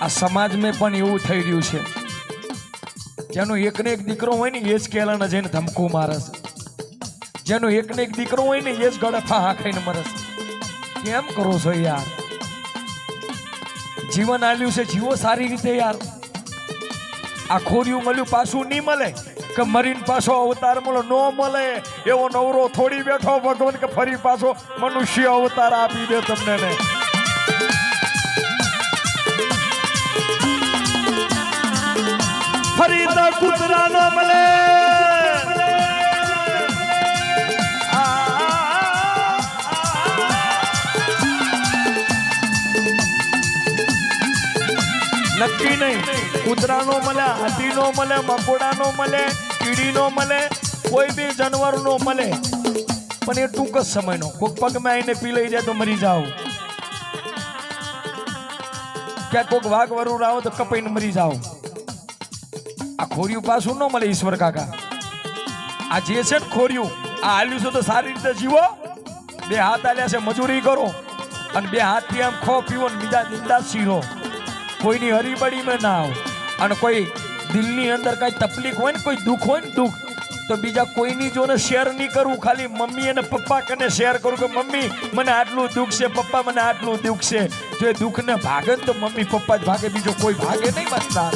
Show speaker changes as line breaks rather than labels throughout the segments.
આ સમાજમાં પણ એવું થઈ રહ્યું છે. જેનો એકને એક દીકરો હોય ને એ જ કેલાને જઈને ધમકો મારે છે. જેનો એકને એક દીકરો હોય ને એ જ ગળફા હાંખાઈને મરે છે. કેમ કરો છો યાર? જીવન આલ્યું છે, જીવો સારી રીતે યાર. આ ખોરિયું મળ્યું પાછું નહીં મળે કે મરીન પાછો અવતાર મળો? ન મળે. એવો નવરો થોડી બેઠો ભગવાન કે ફરી પાછો મનુષ્ય અવતાર આપી દે તમને ને. ફરી તો કૂતરા મળે. નક્કી નહીં. કૂતરા નો મળે હાથી નો મળે મકોડા નો મળે કીડી નો મળે, કોઈ બી જાનવર નો મળે. પણ એ ટૂંક જ સમયનો. કોક પગમાં આવીને પી લઈ જાય તો મરી જાવ ક્યાંક કોક વાઘ વરુ આવો તો કપાઈને મરી જાવ આ ખોરિયું પાછું ન મળે ઈશ્વર કાકા. આ જે છે ને ખોરિયું, આ હાલ્યું છે તો સારી રીતે જીવો. બે હાથ આલ્યા છે, મજૂરી કરો. અને બે હાથથી આમ ખો પીવો ને બીજા નિંદા શીરો. કોઈની હરીબડીમાં ના આવો. અને કોઈ દિલની અંદર કાંઈ તકલીફ હોય ને, કોઈ દુઃખ હોય ને દુઃખ, તો બીજા કોઈની જોને શેર નહીં કરવું. ખાલી મમ્મી અને પપ્પા કને શેર કરું કે, મમ્મી, મને આટલું દુઃખ છે, પપ્પા, મને આટલું દુઃખ છે. જો એ દુઃખને ભાગે તો મમ્મી પપ્પા જ ભાગે, બીજો કોઈ ભાગે નહીં બચતા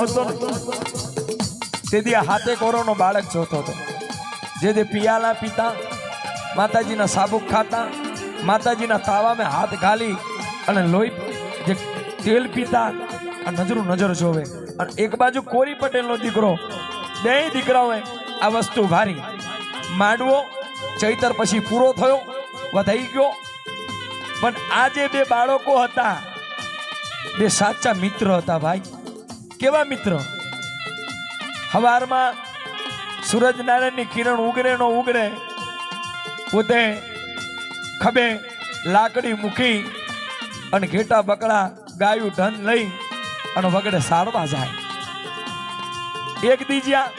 હતો ને તેથી હાથે કોરોનો બાળક જોતો હતો. જેથી પિયાલા પીતા, માતાજીના સાબુક ખાતા, માતાજીના તાવામાં હાથ ઘાલી અને લોહી જે તેલ પીતા, આ નજરું નજર જોવે. અને એક બાજુ કોરી પટેલનો દીકરો, બે દીકરાઓએ આ વસ્તુ ભારી માંડવો ચૈતર પછી પૂરો થયો, વધાઈ ગયો. પણ આ જે બે બાળકો હતા, બે સાચા મિત્ર હતા ભાઈ. કેવા મિત્ર? હવારમાં સૂરજનારાયણની કિરણ ઉગરે નો ઉગરે, પોતે ખભે લાકડી મૂકી અને ઘેટા બકડા ગાયું ધન લઈ અને વગડે સારવા જાય. એક દીજ્યા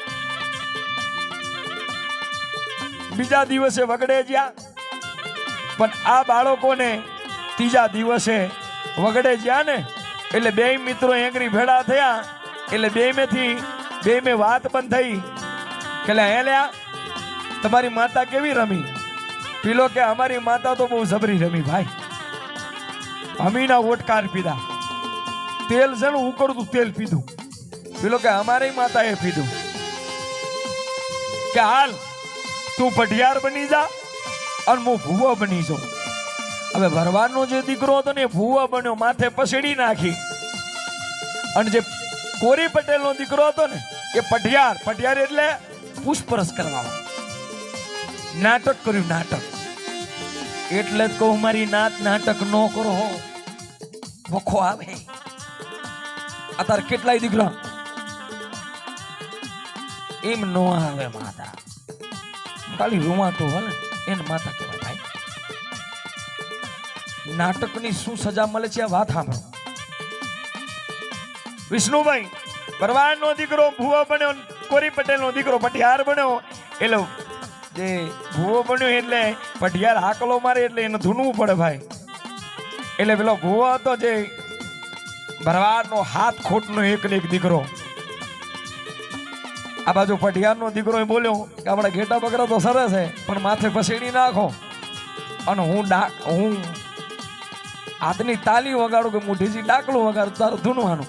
બીજા દિવસે વગડે જ્યાં, પણ આ બાળકોને ત્રીજા દિવસે વગડે જ્યાં ને એટલે બે મિત્રો એંગરી ભેળા થયા. એટલે બે મેથી, બે મેં વાત પણ થઈ. એટલે હેલ્યા તમારી માતા કેવી રમી? પીલો કે, અમારી માતા તો બહુ જબરી રમી ભાઈ. અમીના ઓટકાર પીધા. તેલ છે ને ઉકળતું તેલ પીધું. પેલો કે, અમારી માતાએ પીધું. કે, હાલ, તું પઢિયાર બની જા અને હું ભૂવો બની જાઉં. હવે ભરવાડનો જે દીકરો હતો ને ભૂવા બન્યો, માથે પસેડી નાખી. અને જે કોરી પટેલનો દીકરો હતો ને, એ પઢિયાર પઢિયાર એટલે પુષ્પરસ કરવા નાટક કર્યું, નાટક. એટલે જ કહું, મારી નાત નાટક ન કરો વખો આવે. અત્યારે કેટલાય દીકરા એમ નો આવે માતા. ખાલી રૂવાટો હે ને, એને માતા ભાઈ નાટકની શું સજા મળે છે આ વાત સાંભળો. વિષ્ણુભાઈ, ભરવાડનો દીકરો, ભૂવો બન્યો, કોરી પટેલનો દીકરો, પટિયાર બન્યો. એટલે જે ભૂવો બન્યો એટલે પટિયાર હાકલો મારે એટલે એને ધૂનવું પડે ભાઈ. એટલે પેલો ભૂવો હતો જે ભરવાડનો હાથ ખોટનો એક એક દીકરો. આ બાજુ પઢિયારનો દીકરો બોલ્યો કે આપણા ઘેટા બકરા તો સરસ છે, પણ માથે પસેડી નાખો. અને હું ડા હું હાથની તાલી વગાડું કે મુઠ્ઠીથી ડાકલું વગાડું, તારું ધૂનવાનું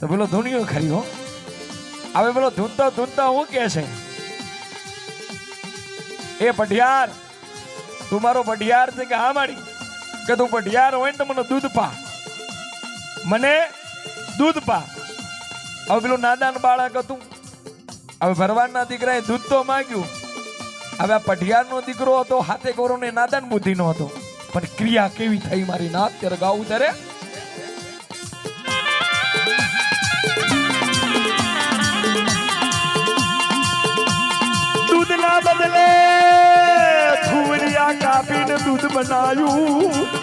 તો પેલો ધૂણિયો ખરી હો. હવે પેલો ધૂનતા ધૂનતા હું કે છે? એ પઢિયાર, તું મારો પઢિયાર છે કે હા મારી કે તું પઢિયાર હોય ને તો મને દૂધ પા. મને દૂધ પા. હવે પેલું નાદાન બાળક હતું. હવે ભરવાડના દીકરાએ દૂધ તો માગ્યું. હવે આ પઢિયારનો દીકરો હતો, હાથે કોરોને નાદાન બુદ્ધિનો હતો. પણ ક્રિયા કેવી થઈ મારી નાથ ત્યારે ગાવું ત્યારે. દૂધના બદલે કાપીને દૂધ બનાવ્યું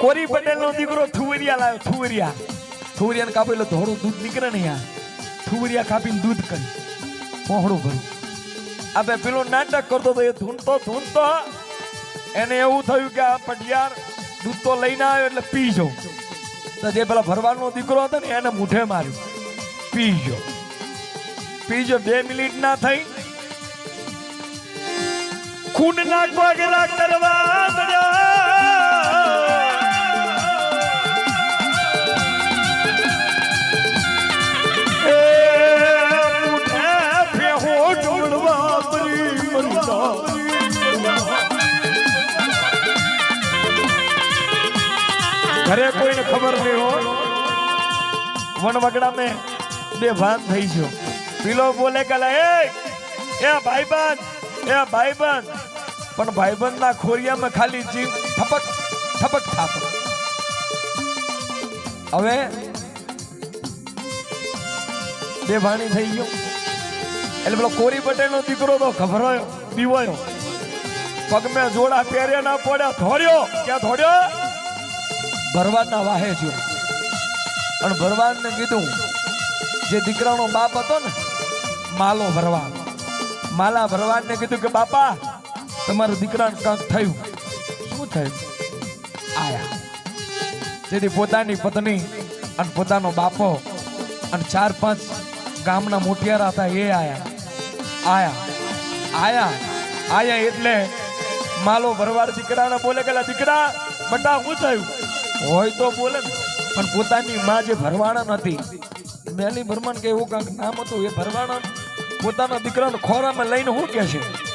કોરી પટેલ નો દીકરો થુવરિયા લાવ્યો થુવરિયા. થુવરિયાને કાપો એટલે ધોળું દૂધ નીકળે ને યાર થુવરિયા કાપીને દૂધ કરી. પહોળું ભરું. આ પેલો નાટક કરતો તો એ ધૂનતો ધૂનતો એને એવું થયું કે આ પટિયાર દૂધ તો લઈને આવ્યો એટલે પી જાઉં તો જે પેલા ભરવાનો દીકરો હતો ને, એને મૂઠે માર્યું. પી ગયો. પી ગયો, બે મિનિટ ના થઈ. ખૂન નાખવા ગેલા કરવા વનવગડા મેં બે ભાન થઈ ગયો. પીલો બોલે કે એ એ ભાઈબંધ એ ભાઈબંધ. પણ ભાઈબંધ ના ખોરિયામાં ખાલી જીવ થપક થપક થાપ. હવે બે ભાણી થઈ ગયો. એટલે પેલો કોરી પટેલ નો દીકરો તો ખભરાયો પગ પગમે જોડા પહેર્યા ના પડ્યા ધોડ્યો ક્યાં ધોડ્યો ભરવાના વાહે જો અને ભરવાનને કીધું, જે દીકરાનો બાપ હતો ને, માલો ભરવાડ. માલા ભરવાડને કીધું કે, બાપા, તમારા દીકરાને કાંક થયું. શું થયું? આયા. જેથી પોતાની પત્ની અને પોતાનો બાપો અને ચાર પાંચ ગામના મોટિયારા હતા એ આયા. આયા. આયા. આયા એટલે માલો ભરવાડ દીકરાને બોલે કે દીકરા, બટા હું થયું? હોય તો બોલે ને. પણ પોતાની માં જે ભરવાણા નથી. મેલી ભરમણ કે એવું કાંઈક નામ હતું, એ ભરવાણા પોતાના દીકરાને ખોરામાં લઈને શું કે છે?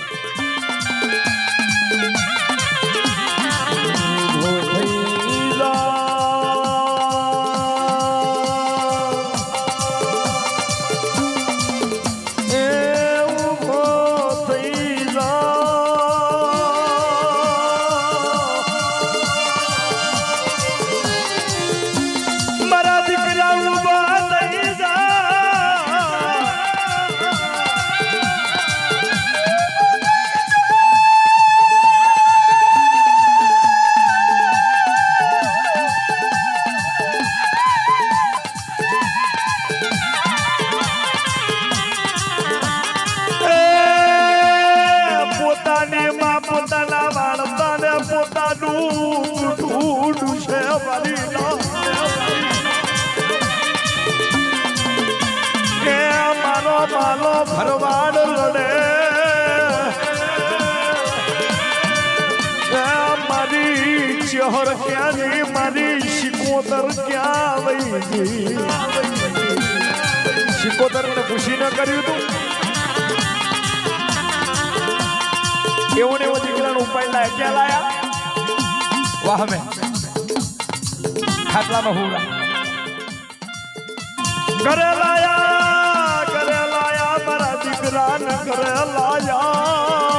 મારી ચહર ક્યાંની મારી શિકોતર ક્યાં વહી ગઈ? શિકોતર ને પૂછીને કર્યું તું? એવું ને એવું દીકરાનું ઉપાય લાયા, ક્યાં લાયા? વાહ મેં. ખાટલામાં હુરા ઘરે લાયા ઘરે લાયા, મારા દીકરાને ઘરે લાયા.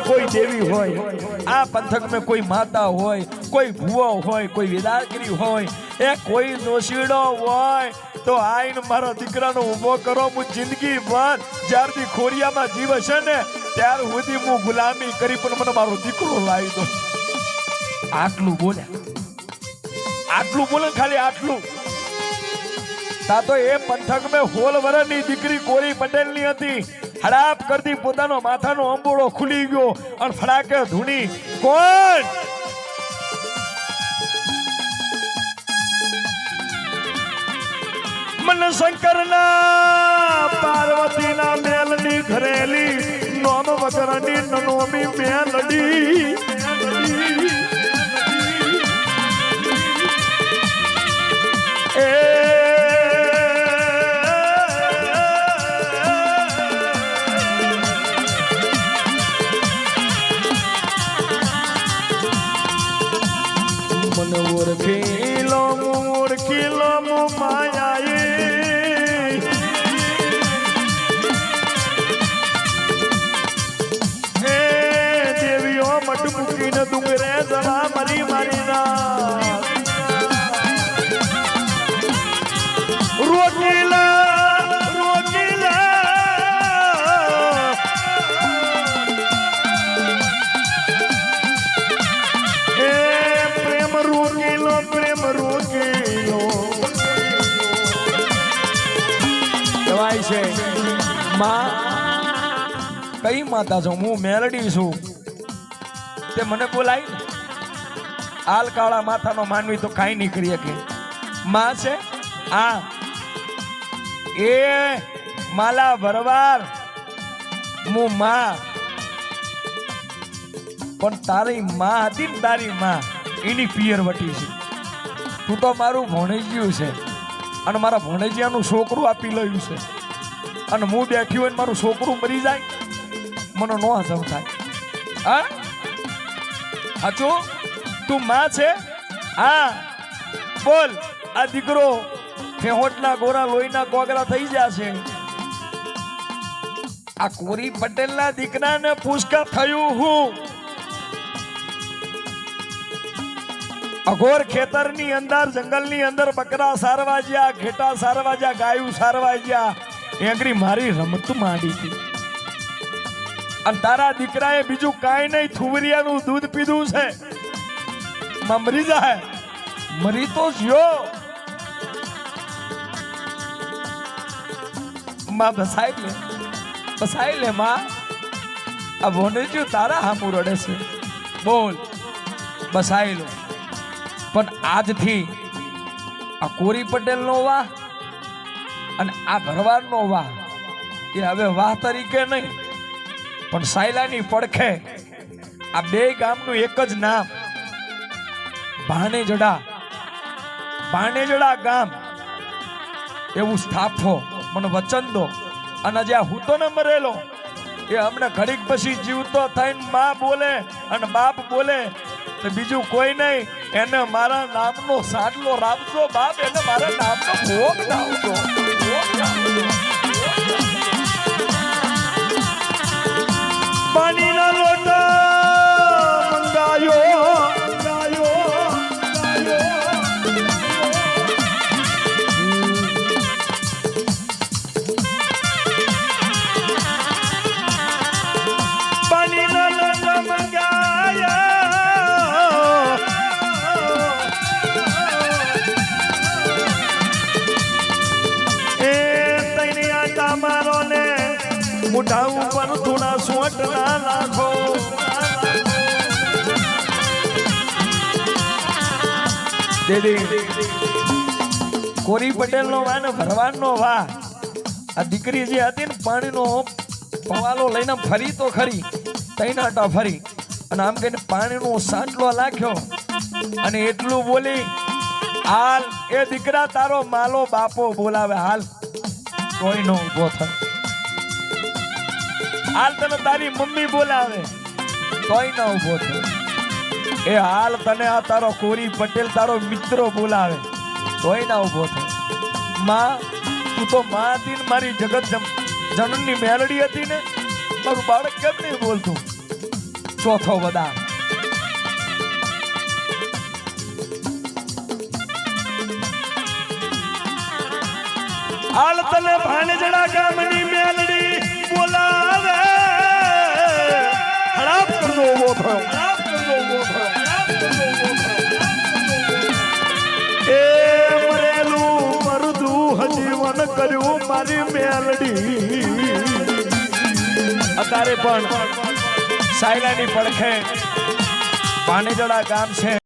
કોઈ દેવી હોય, આ પંથક મેં કોઈ માતા હોય, કોઈ ભુવો હોય, કોઈ વિદાગીરી હોય, એ કોઈ નોશીડો હોય, તો આઈન મારા દીકરાનો ઊભો કરો, હું જિંદગી ભર જ્યારથી ખોરિયામાં જીવ હશે ને, ત્યાર સુધી હું ગુલામી કરી, પણ મને મારો દીકરો લાવી દો. આટલું બોલે. આટલું બોલે ખાલી આટલું. તા તો એ પંથક મેં હોલ વરની દીકરી કોરી પટેલની હતી. હડાપ કરતી પોતાનો માથાનો અંબોળો ખુલી ગયો અને ફડાકે ધૂણી, કોણ? મન શંકરના પાર્વતીના મેલની ઘરેલી, નોમ વગરની નનોમી મેલડી. મન માં કઈ માતા છો? હું મેલડી છું. તે મને બોલાય ને. આલ કાળા માથાનો માનવી તો કાંઈ નહીં કરી માં છે? આ એ માલા ભરવાર હું માં. પણ તારી માં હતી ને તારી માં, એની પિયર વટી છે. તું તો મારું ભણેજ્યું છે. અને મારા ભણેજિયાનું છોકરું આપી લયું છે. અને હું બેઠી હોય મારું છોકરું મરી જાય, મને નો હસમ થાય. હા? હાચું? તું માં છે? હા. બોલ, આ દીકરો ફેહોટના ગોરા લોહીના કોગરા થઈ જશે આ કોરી પટેલના દીકરાને પુષ્કા થયું હું. અઘોર ખેતરની અંદર, જંગલની અંદર બકરા સારવા જ્યા, ઘેટા સારવા ગાયું સારવા જ્યા એંગરી મારી રમત માંડી હતી. અને તારા દીકરાએ બીજું કાંઈ નહીં, થુવરિયાનું દૂધ પીધું છે. માં મરી જાય. મરી તો જ્યો. માં બસાઈ લે. બસાઈ લે, માં. આ ભોનેજ્યું તારા હામું રડે છે. બોલ. બસાઈ લો. પણ આજથી આ કોરી પટેલનો વાહ અને આ ભરવાડનો વાહ એ હવે વાહ તરીકે નહીં, પણ સાયલાની પડખે, આ બે ગામનું એક જ નામ, ભાણેજડા ભાણેજડા ગામ, એવું સ્થાપો, મને વચન દો અને જ્યાં હું તો ન મરેલો, એ અમને ઘડીક પછી જીવતો થઈને મા બોલે અને બાપ બોલે, તો બીજું કોઈ નહીં, એને મારા નામનો સાડલો રાખજો બાપ, એને મારા નામનો ભોગ લાવજો. પાણીના લોટા મંગાયો. પાણીના લોટા મંગાયા એ તઈને આટા ને મોઢા ઉપર થોડા સોટ ના નાખો દેદી, કોરી પટેલ નો વાહ ને ભરવાડ નો વાહ. આ દીકરી જે હતી ને પાણીનો પવાલો લઈને ફરી તો ખરી તઈ નાટા ફરી. અને આમ કહીને પાણીનો સાંટલો નાખ્યો અને એટલું બોલી, હાલ એ દીકરા તારો માલો બાપો બોલાવે, હાલ. કોઈ નો ઊભો થાય. હાલ તને તારી મમ્મી બોલાવે. કોઈ ના ઊભો થયો. એ હાલ તને આ તારો કોરી પટેલ તારો મિત્રો બોલાવે. કોઈ ના ઊભો થયો. માં, તું તો માં હતી ને મારી જગત જનનની મેલડી હતી ને? મારું બાળક કેમ નહીં બોલતું? ચોથો બધા
હાલ તને ભાણજડા ગામની કર્યું મારી મેલડી.
અત્યારે પણ સાયલાની પડખે પાણીજોડા ગામ છે.